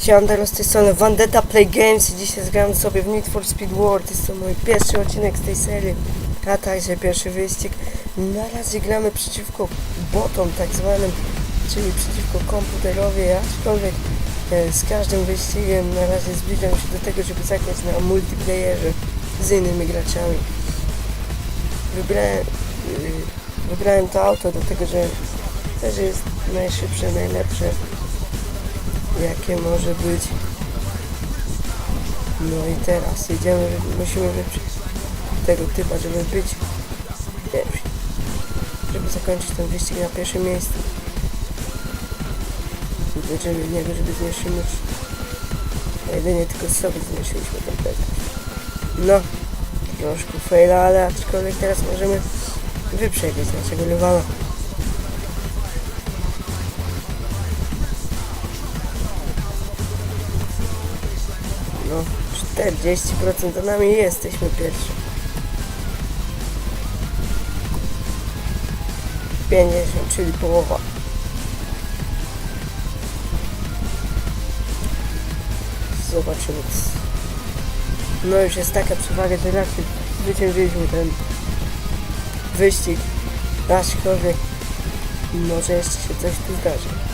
Siandero z tej strony Vendetta Play Games i dzisiaj zgramy sobie w Need for Speed World. Jest to mój pierwszy odcinek z tej serii, a także pierwszy wyścig. Na razie gramy przeciwko botom tak zwanym, czyli przeciwko komputerowi, aczkolwiek e, z każdym wyścigiem na razie zbliżam się do tego, żeby zagrać na multiplayerze z innymi graczami. Wybrałem, y, wybrałem to auto dlatego, że też jest najszybsze, najlepsze jakie może być. No i teraz jedziemy, musimy wyprzeć tego typa, żeby być pierwsi. Żeby zakończyć ten wyścig na pierwszym miejscu. W niego, żeby zniszczyć. A jedynie tylko sobie zniszczyliśmy ten prędkość. No, troszkę faila, ale aczkolwiek teraz możemy wyprzedzić naszego rywala. No, 40% za nami jesteśmy pierwsi. 50, czyli połowa. Zobaczymy. No już jest taka przewaga, że raczej zwyciężyliśmy ten wyścig. Aczkolwiek może jeszcze się coś tu zdarzy.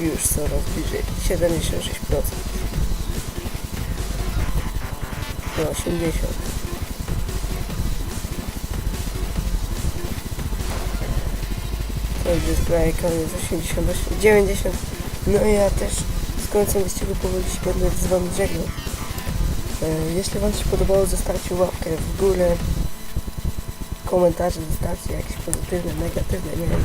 Już coraz bliżej. 76%. No 80. To już jest prawie koniec. 88, 90. No i ja też z końcem wyścigu powoli się będę z wami żegnał. E, Jeśli wam się podobało, zostawcie łapkę w górę. Komentarze zostawcie jakieś pozytywne, negatywne, nie wiem.